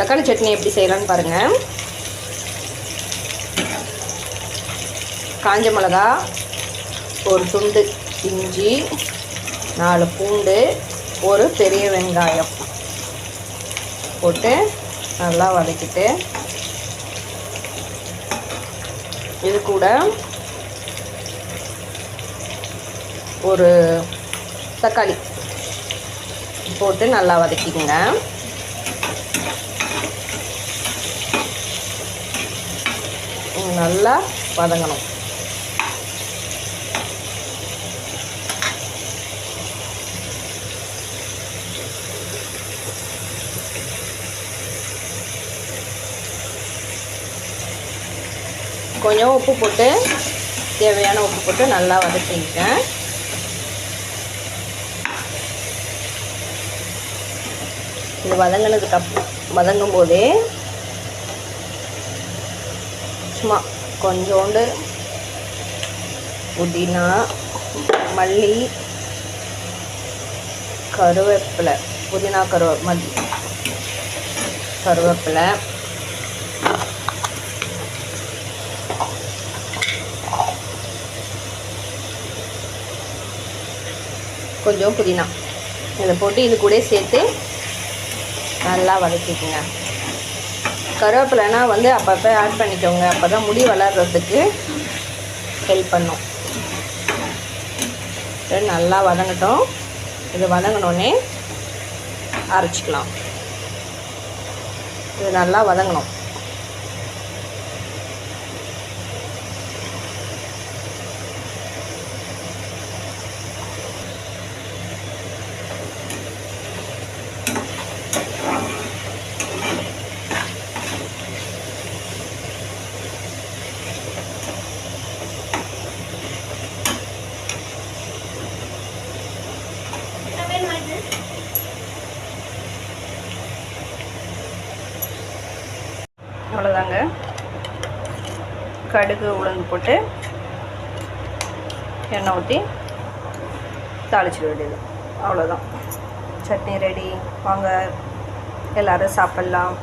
தக்காளி சட்னி எப்படி செய்யலான்னு பாருங்கள் காஞ்ச மிளகா ஒரு துண்டு இஞ்சி நாலு பூண்டு ஒரு பெரிய வெங்காயம் போட்டு நல்லா வதக்கிட்டு இது கூட ஒரு தக்காளி போட்டு நல்லா வதக்கிக்கோங்க. நல்லா வதங்கணும். கொஞ்சம் உப்பு போட்டு தேவையான உப்பு போட்டு நல்லா வதக்கிங்க இது வதங்கினதுக்கு அப் வதங்கும் போதே சும்மா கொஞ்சோண்டு புதினா மல்லி கருவேப்பிலை. புதினா கருவே மல்லி. கருவேப்பிலை. கொஞ்சம் புதினா. இதை போட்டு இது கூட சேர்த்து நல்லா வதக்கிக்கோங்க. கருவேப்பிலைனா வந்து அப்பப்போ ஆட் பண்ணிக்கோங்க. அப்போ தான் முடி வளர்கிறதுக்கு ஹெல்ப் பண்ணும். நல்லா வதங்கட்டும். இது வதங்கினோடனே அரைச்சிக்கலாம். இது நல்லா வதங்கணும். அவ்வளோதாங்க கடுகு உளுந்து போட்டு எண்ணெய் ஊற்றி தாளிச்சிட வேண்டியது. அவ்வளோதான் சட்னி ரெடி வாங்க. எல்லோரும் சாப்பிட்லாம்.